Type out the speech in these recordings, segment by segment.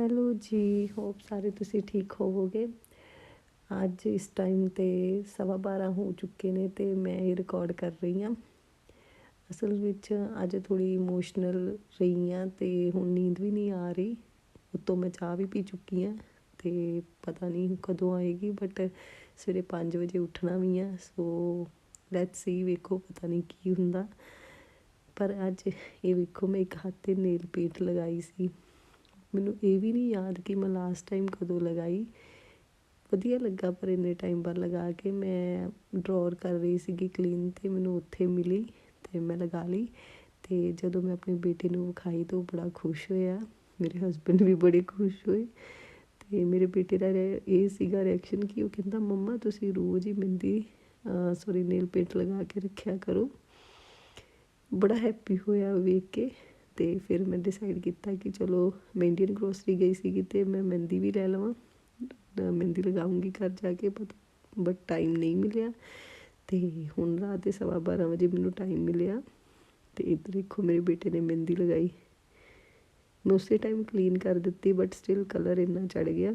Hello ਜੀ, hop ਸਾਰੇ ਤੁਸੀਂ ਠੀਕ ਹੋਵੋਗੇ। ਅੱਜ ਇਸ ਟਾਈਮ ਤੇ ਸਵਾ ਬਾਰਾਂ ਹੋ ਚੁੱਕੇ ਨੇ ਤੇ ਮੈਂ ਇਹ ਰਿਕਾਰਡ ਕਰ ਰਹੀ ਹਾਂ। ਅਸਲ ਵਿੱਚ ਅੱਜ ਥੋੜੀ ਇਮੋਸ਼ਨਲ ਰਹੀ ਹਾਂ ਤੇ ਹੁਣ ਨੀਂਦ ਵੀ ਨਹੀਂ ਆ ਰਹੀ। ਉਤੋਂ ਮੈਂ ਚਾਹ ਵੀ ਪੀ ਚੁੱਕੀ ਹਾਂ ਤੇ ਪਤਾ ਨਹੀਂ ਕਦੋਂ ਆਏਗੀ ਬਟ ਸਵੇਰੇ 5 ਵਜੇ ਉੱਠਣਾ ਵੀ ਆ ਸੋ ਲੈਟਸ ਸੀ ਵੇਖੋ ਪਤਾ ਨਹੀਂ ਕੀ ਹੁੰਦਾ। ਪਰ ਅੱਜ ਇਹ ਵੇਖੋ, ਮੈਂ ਇੱਕ ਹੱਥ ਤੇ ਨੇਲ ਪੇਂਟ ਲਗਾਈ ਸੀ। ਮੈਨੂੰ ਇਹ ਵੀ ਨਹੀਂ ਯਾਦ ਕਿ ਮੈਂ ਲਾਸਟ ਟਾਈਮ ਕਦੋਂ ਲਗਾਈ। ਵਧੀਆ ਲੱਗਾ ਪਰ ਇੰਨੇ ਟਾਈਮ ਬਾਅਦ ਲਗਾ ਕੇ ਮੈਂ ਡਰੋਰ ਕਰ ਰਹੀ ਸੀਗੀ ਕਲੀਨ ਤੇ ਮੈਨੂੰ ਉੱਥੇ ਮਿਲੀ ਤੇ ਮੈਂ ਲਗਾ ਲਈ ਤੇ ਜਦੋਂ ਮੈਂ ਆਪਣੇ ਬੇਟੇ ਨੂੰ ਵਿਖਾਈ ਤਾਂ ਉਹ ਬੜਾ ਖੁਸ਼ ਹੋਇਆ। ਮੇਰੇ ਹਸਬੰਡ ਵੀ ਬੜੇ ਖੁਸ਼ ਹੋਏ ਤੇ ਮੇਰੇ ਬੇਟੇ ਦਾ ਰਿ- ਇਹ ਸੀਗਾ ਰਿਐਕਸ਼ਨ ਕਿ ਉਹ ਕਹਿੰਦਾ, ਮੰਮਾ, ਤੁਸੀਂ ਰੋਜ਼ ਹੀ ਮਹਿੰਦੀ ਸੋਰੀ ਨੇਲ ਪੇਂਟ ਲਗਾ ਕੇ ਰੱਖਿਆ ਕਰੋ। ਬੜਾ ਹੈਪੀ ਹੋਇਆ ਵੇਖ ਕੇ। ਤੇ ਫਿਰ ਮੈਂ ਡਿਸਾਈਡ ਕੀਤਾ ਕਿ ਚਲੋ ਮੈਂ ਇੰਡੀਅਨ ਗਰੋਸਰੀ ਗਈ ਸੀਗੀ ਤੇ ਮੈਂ ਮਹਿੰਦੀ ਵੀ ਲੈ ਲਵਾਂ। ਮਹਿੰਦੀ ਲਗਾਉਂਗੀ ਘਰ ਜਾ ਕੇ ਬਟ ਬਟ ਟਾਈਮ ਨਹੀਂ ਮਿਲਿਆ। ਤੇ ਹੁਣ ਰਾਤ ਦੇ ਸਵਾ ਬਾਰਾਂ ਵਜੇ ਮੈਨੂੰ ਟਾਈਮ ਮਿਲਿਆ ਤੇ ਇੱਧਰ ਦੇਖੋ ਮੇਰੇ ਬੇਟੇ ਨੇ ਮਹਿੰਦੀ ਲਗਾਈ। ਮੈਂ ਉਸੇ ਟਾਈਮ ਕਲੀਨ ਕਰ ਦਿੱਤੀ ਬਟ ਸਟਿਲ ਕਲਰ ਇੰਨਾ ਚੜ ਗਿਆ।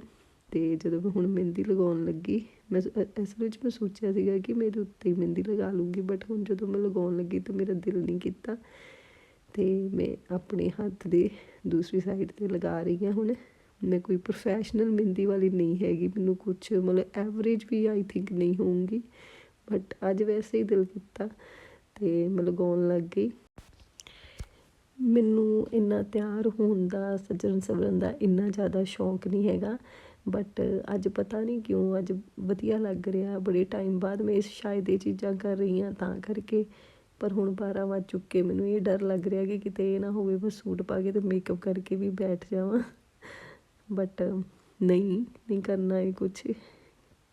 ਤੇ ਜਦੋਂ ਮੈਂ ਹੁਣ ਮਹਿੰਦੀ ਲਗਾਉਣ ਲੱਗੀ, ਮੈਂ ਸ- ਅਸਲ ਵਿੱਚ ਮੈਂ ਸੋਚਿਆ ਸੀਗਾ ਕਿ ਮੇਰੇ ਉੱਤੇ ਹੀ ਮਹਿੰਦੀ ਲਗਾ ਲੂੰਗੀ ਬਟ ਹੁਣ ਜਦੋਂ ਮੈਂ ਲਗਾਉਣ ਲੱਗੀ ਤਾਂ ਮੇਰਾ ਦਿਲ ਨਹੀਂ ਕੀਤਾ। ਅਤੇ ਮੈਂ ਆਪਣੇ ਹੱਥ ਦੇ ਦੂਸਰੀ ਸਾਈਡ ਤੇ ਲਗਾ ਰਹੀ ਹਾਂ ਹੁਣ। ਮੈਂ ਕੋਈ ਪ੍ਰੋਫੈਸ਼ਨਲ ਮਹਿੰਦੀ ਵਾਲੀ ਨਹੀਂ ਹੈਗੀ। ਮੈਨੂੰ ਕੁਝ ਮਤਲਬ ਐਵਰੇਜ ਵੀ ਆਈ ਥਿੰਕ ਨਹੀਂ ਹੋਊਂਗੀ। ਬਟ ਅੱਜ ਵੈਸੇ ਹੀ ਦਿਲ ਕੀਤਾ ਤੇ ਮੈਂ ਲਗਾਉਣ ਲੱਗ ਗਈ। ਮੈਨੂੰ ਇੰਨਾ ਤਿਆਰ ਹੋਣ ਦਾ, ਸਜਣ ਸਵਰਨ ਦਾ ਇੰਨਾ ਜ਼ਿਆਦਾ ਸ਼ੌਂਕ ਨਹੀਂ ਹੈਗਾ। ਬਟ ਅੱਜ ਪਤਾ ਨਹੀਂ ਕਿਉਂ, ਅੱਜ ਵਧੀਆ ਲੱਗ ਰਿਹਾ। ਬੜੇ ਟਾਈਮ ਬਾਅਦ ਮੈਂ ਇਸ ਸ਼ਾਇਦ ਇਹ ਚੀਜ਼ਾਂ ਕਰ ਰਹੀ ਹਾਂ ਤਾਂ ਕਰਕੇ ਪਰ ਹੁਣ 12 ਵੱਜ ਚੁੱਕੇ, ਮੈਨੂੰ ਇਹ ਡਰ ਲੱਗ ਰਿਹਾ ਕਿ ਕਿਤੇ ਇਹ ਨਾ ਹੋਵੇ ਮੈਂ ਸੂਟ ਪਾ ਕੇ ਤੇ ਮੇਕਅਪ ਕਰਕੇ ਵੀ ਬੈਠ ਜਾਵਾਂ। ਬਟ ਨਹੀਂ ਨਹੀਂ ਕਰਨਾ ਇਹ ਕੁਝ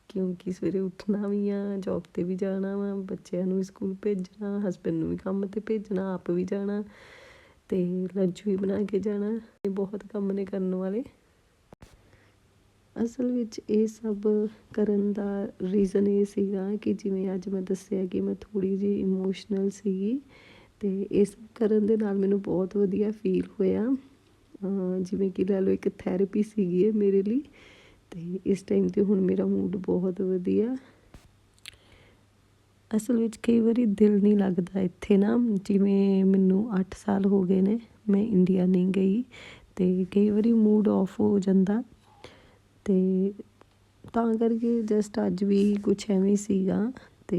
ਕਿਉਂਕਿ ਸਵੇਰੇ ਉੱਠਣਾ ਵੀ ਆ ਜੌਬ ਤੇ ਵੀ ਜਾਣਾ ਵਾ, ਬੱਚਿਆਂ ਨੂੰ ਵੀ ਸਕੂਲ ਭੇਜਣਾ ਹਸਬੰਡ ਨੂੰ ਵੀ ਕੰਮ ਤੇ ਭੇਜਣਾ, ਆਪ ਵੀ ਜਾਣਾ ਤੇ ਲੰਚ ਵੀ ਬਣਾ ਕੇ ਜਾਣਾ। ਇਹ ਬਹੁਤ ਕੰਮ ਨੇ ਕਰਨ ਵਾਲੇ। ਅਸਲ ਵਿੱਚ ਇਹ ਸਭ ਕਰਨ ਦਾ ਰੀਜ਼ਨ ਇਹ ਸੀਗਾ ਕਿ ਜਿਵੇਂ ਅੱਜ ਮੈਂ ਦੱਸਿਆ ਕਿ ਮੈਂ ਥੋੜ੍ਹੀ ਜਿਹੀ ਇਮੋਸ਼ਨਲ ਸੀਗੀ ਅਤੇ ਇਹ ਸਭ ਕਰਨ ਦੇ ਨਾਲ ਮੈਨੂੰ ਬਹੁਤ ਵਧੀਆ ਫੀਲ ਹੋਇਆ। ਜਿਵੇਂ ਕਿ ਲੈ ਲਓ ਇੱਕ ਥੈਰੇਪੀ ਸੀਗੀ ਇਹ ਮੇਰੇ ਲਈ ਅਤੇ ਇਸ ਟਾਈਮ ਤੇ ਹੁਣ ਮੇਰਾ ਮੂਡ ਬਹੁਤ ਵਧੀਆ। ਅਸਲ ਵਿੱਚ ਕਈ ਵਾਰੀ ਦਿਲ ਨਹੀਂ ਲੱਗਦਾ ਇੱਥੇ ਨਾ, ਜਿਵੇਂ ਮੈਨੂੰ 8 ਸਾਲ ਹੋ ਗਏ ਨੇ, ਮੈਂ ਇੰਡੀਆ ਨਹੀਂ ਗਈ ਅਤੇ ਕਈ ਵਾਰੀ ਮੂਡ ਆਫ ਹੋ ਜਾਂਦਾ। ਅਤੇ ਤਾਂ ਕਰਕੇ ਜਸਟ ਅੱਜ ਵੀ ਕੁਛ ਐਵੇਂ ਸੀਗਾ ਅਤੇ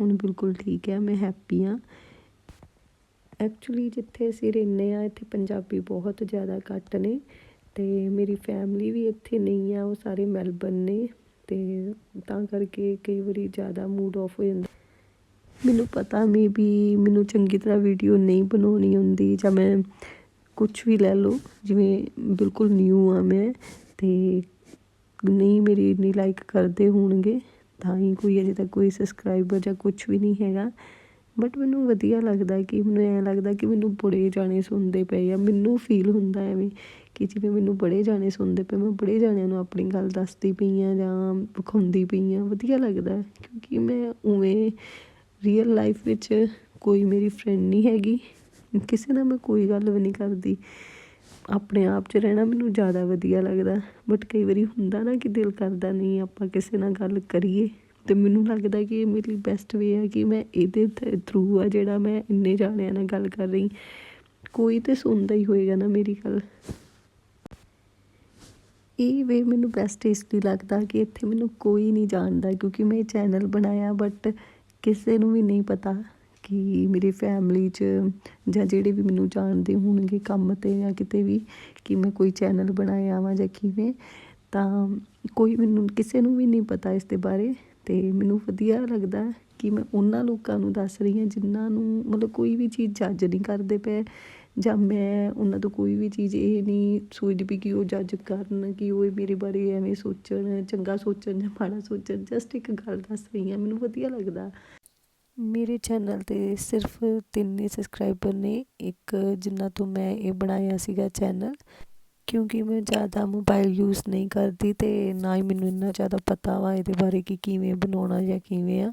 ਹੁਣ ਬਿਲਕੁਲ ਠੀਕ ਹੈ, ਮੈਂ ਹੈਪੀ ਹਾਂ। ਐਕਚੁਅਲੀ ਜਿੱਥੇ ਅਸੀਂ ਰਹਿੰਦੇ ਹਾਂ, ਇੱਥੇ ਪੰਜਾਬੀ ਬਹੁਤ ਜ਼ਿਆਦਾ ਘੱਟ ਨੇ ਅਤੇ ਮੇਰੀ ਫੈਮਿਲੀ ਵੀ ਇੱਥੇ ਨਹੀਂ ਆ ਉਹ ਸਾਰੇ ਮੈਲਬਨ ਨੇ ਅਤੇ ਤਾਂ ਕਰਕੇ ਕਈ ਵਾਰੀ ਜ਼ਿਆਦਾ ਮੂਡ ਆਫ ਹੋ ਜਾਂਦਾ। ਮੈਨੂੰ ਪਤਾ ਮੇ ਵੀ ਮੈਨੂੰ ਚੰਗੀ ਤਰ੍ਹਾਂ ਵੀਡੀਓ ਨਹੀਂ ਬਣਾਉਣੀ ਹੁੰਦੀ ਜਾਂ ਮੈਂ ਕੁਝ ਵੀ ਲੈ ਲਓ, ਜਿਵੇਂ ਬਿਲਕੁਲ ਨਿਊ ਆ ਮੈਂ ਅਤੇ ਨਹੀਂ ਮੇਰੀ ਇੰਨੀ ਲਾਈਕ ਕਰਦੇ ਹੋਣਗੇ, ਤਾਂ ਹੀ ਕੋਈ ਅਜੇ ਤੱਕ ਕੋਈ ਸਬਸਕ੍ਰਾਈਬਰ ਜਾਂ ਕੁਝ ਵੀ ਨਹੀਂ ਹੈਗਾ। ਬਟ ਮੈਨੂੰ ਵਧੀਆ ਲੱਗਦਾ ਕਿ ਮੈਨੂੰ ਐਂ ਲੱਗਦਾ ਕਿ ਮੈਨੂੰ ਬੜੇ ਜਾਣੇ ਸੁਣਦੇ ਪਏ ਆ। ਮੈਨੂੰ ਫੀਲ ਹੁੰਦਾ ਐਵੇਂ ਕਿ ਜਿਵੇਂ ਮੈਨੂੰ ਬੜੇ ਜਾਣੇ ਸੁਣਦੇ ਪਏ, ਮੈਂ ਬੜੇ ਜਾਣਿਆਂ ਨੂੰ ਆਪਣੀ ਗੱਲ ਦੱਸਦੀ ਪਈ ਆ ਜਾਂ ਵਿਖਾਉਂਦੀ ਪਈ ਆ। ਵਧੀਆ ਲੱਗਦਾ ਕਿਉਂਕਿ ਮੈਂ ਉਵੇਂ ਰੀਅਲ ਲਾਈਫ ਵਿੱਚ ਕੋਈ ਮੇਰੀ ਫਰੈਂਡ ਨਹੀਂ ਹੈਗੀ। ਕਿਸੇ ਨਾਲ ਮੈਂ ਕੋਈ ਗੱਲ ਵੀ ਨਹੀਂ ਕਰਦੀ। ਆਪਣੇ ਆਪ 'ਚ ਰਹਿਣਾ ਮੈਨੂੰ ਜ਼ਿਆਦਾ ਵਧੀਆ ਲੱਗਦਾ। ਬਟ ਕਈ ਵਾਰੀ ਹੁੰਦਾ ਨਾ ਕਿ ਦਿਲ ਕਰਦਾ ਨਹੀਂ ਆਪਾਂ ਕਿਸੇ ਨਾਲ ਗੱਲ ਕਰੀਏ। ਤੇ ਮੈਨੂੰ ਲੱਗਦਾ ਕਿ ਇਹ ਮੇਰੇ ਲਈ ਬੈਸਟ ਵੇ ਆ ਕਿ ਮੈਂ ਇਹਦੇ ਥਰੂ ਆ ਜਿਹੜਾ ਮੈਂ ਇੰਨੇ ਜਾਣਿਆਂ ਨਾਲ ਗੱਲ ਕਰ ਰਹੀ। ਕੋਈ ਤਾਂ ਸੁਣਦਾ ਹੀ ਹੋਏਗਾ ਨਾ ਮੇਰੀ ਗੱਲ। ਇਹ ਵੇ ਮੈਨੂੰ ਬੈਸਟ ਇਸ ਲਈ ਲੱਗਦਾ ਕਿ ਇੱਥੇ ਮੈਨੂੰ ਕੋਈ ਨਹੀਂ ਜਾਣਦਾ ਕਿਉਂਕਿ ਮੈਂ ਚੈਨਲ ਬਣਾਇਆ ਬਟ ਕਿਸੇ ਨੂੰ ਵੀ ਨਹੀਂ ਪਤਾ। ਕਿ ਮੇਰੀ ਫੈਮਿਲੀ 'ਚ ਜਾਂ ਜਿਹੜੇ ਵੀ ਮੈਨੂੰ ਜਾਣਦੇ ਹੋਣਗੇ ਕੰਮ ਤੇ ਜਾਂ ਕਿਤੇ ਵੀ ਕਿ ਮੈਂ ਕੋਈ ਚੈਨਲ ਬਣਾਇਆ ਵਾ ਜਾਂ ਕਿਵੇਂ, ਤਾਂ ਕੋਈ ਮੈਨੂੰ, ਕਿਸੇ ਨੂੰ ਵੀ ਨਹੀਂ ਪਤਾ ਇਸ ਦੇ ਬਾਰੇ ਅਤੇ ਮੈਨੂੰ ਵਧੀਆ ਲੱਗਦਾ ਕਿ ਮੈਂ ਉਹਨਾਂ ਲੋਕਾਂ ਨੂੰ ਦੱਸ ਰਹੀ ਹਾਂ ਜਿਨ੍ਹਾਂ ਨੂੰ ਮਤਲਬ ਕੋਈ ਵੀ ਚੀਜ਼ ਜੱਜ ਨਹੀਂ ਕਰਦੇ ਪਏ ਜਾਂ ਮੈਂ ਉਹਨਾਂ ਤੋਂ ਕੋਈ ਵੀ ਚੀਜ਼ ਇਹ ਨਹੀਂ ਸੋਚਦੀ ਵੀ ਕਿ ਉਹ ਜੱਜ ਕਰਨ ਕਿ ਉਹ ਮੇਰੇ ਬਾਰੇ ਐਵੇਂ ਸੋਚਣ, ਚੰਗਾ ਸੋਚਣ ਜਾਂ ਮਾੜਾ ਸੋਚਣ ਜਸਟ ਇੱਕ ਗੱਲ ਦੱਸ ਰਹੀ ਹਾਂ, ਮੈਨੂੰ ਵਧੀਆ ਲੱਗਦਾ। ਮੇਰੇ ਚੈਨਲ ਤੇ ਸਿਰਫ ਤਿੰਨ ਹੀ ਸਬਸਕ੍ਰਾਈਬਰ ਨੇ। ਇੱਕ ਜਿਨ੍ਹਾਂ ਤੋਂ ਮੈਂ ਇਹ ਬਣਾਇਆ ਸੀਗਾ ਚੈਨਲ ਕਿਉਂਕਿ ਮੈਂ ਜ਼ਿਆਦਾ ਮੋਬਾਈਲ ਯੂਜ਼ ਨਹੀਂ ਕਰਦੀ ਤੇ ਨਾ ਹੀ ਮੈਨੂੰ ਇੰਨਾ ਜ਼ਿਆਦਾ ਪਤਾ ਵਾ ਇਹਦੇ ਬਾਰੇ ਕਿ ਕਿਵੇਂ ਬਣਾਉਣਾ ਜਾਂ ਕਿਵੇਂ ਆ।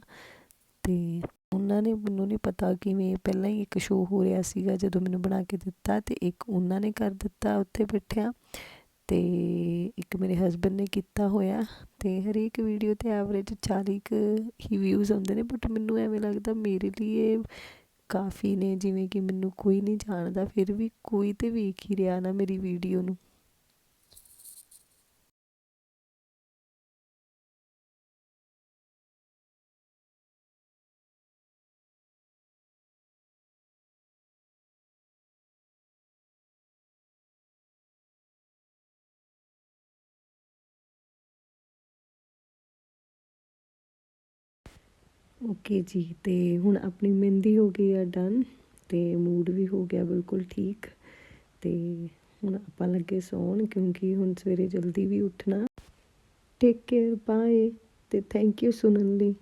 ਤੇ ਉਹਨਾਂ ਨੇ ਮੈਨੂੰ ਨਹੀਂ ਪਤਾ ਕਿਵੇਂ, ਪਹਿਲਾਂ ਹੀ ਇੱਕ ਸ਼ੋਅ ਹੋ ਰਿਹਾ ਸੀਗਾ ਜਦੋਂ ਮੈਨੂੰ ਬਣਾ ਕੇ ਦਿੱਤਾ ਤੇ ਇੱਕ ਉਹਨਾਂ ਨੇ ਕਰ ਦਿੱਤਾ, ਉੱਥੇ ਬੈਠਿਆ ਅਤੇ ਇੱਕ ਮੇਰੇ ਹਸਬੈਂਡ ਨੇ ਕੀਤਾ ਹੋਇਆ ਅਤੇ ਹਰੇਕ ਵੀਡੀਓ ਤੇ ਐਵਰੇਜ 40 ਕੁ ਹੀ ਵਿਊਜ਼ ਆਉਂਦੇ ਨੇ ਬਟ ਮੈਨੂੰ ਐਵੇਂ ਲੱਗਦਾ ਮੇਰੇ ਲਈ ਇਹ ਕਾਫੀ ਨੇ, ਜਿਵੇਂ ਕਿ ਮੈਨੂੰ ਕੋਈ ਨਹੀਂ ਜਾਣਦਾ, ਫਿਰ ਵੀ ਕੋਈ ਤਾਂ ਵੇਖ ਹੀ ਰਿਹਾ ਨਾ ਮੇਰੀ ਵੀਡੀਓ ਨੂੰ। ਓਕੇ ਜੀ, ਤੇ ਹੁਣ ਆਪਣੀ ਮਹਿੰਦੀ ਹੋ ਗਈ ਆ ਡਨ ਤੇ ਮੂਡ ਵੀ ਹੋ ਗਿਆ ਬਿਲਕੁਲ ਠੀਕ। ਤੇ ਹੁਣ ਆਪਾਂ ਲੱਗੇ ਸੌਣ, ਕਿਉਂਕਿ ਹੁਣ ਸਵੇਰੇ ਜਲਦੀ ਵੀ ਉੱਠਣਾ। ਟੇਕ ਕੇਅਰ ਬਾਏ ਤੇ ਥੈਂਕ ਯੂ ਸੁਣਨ ਲਈ।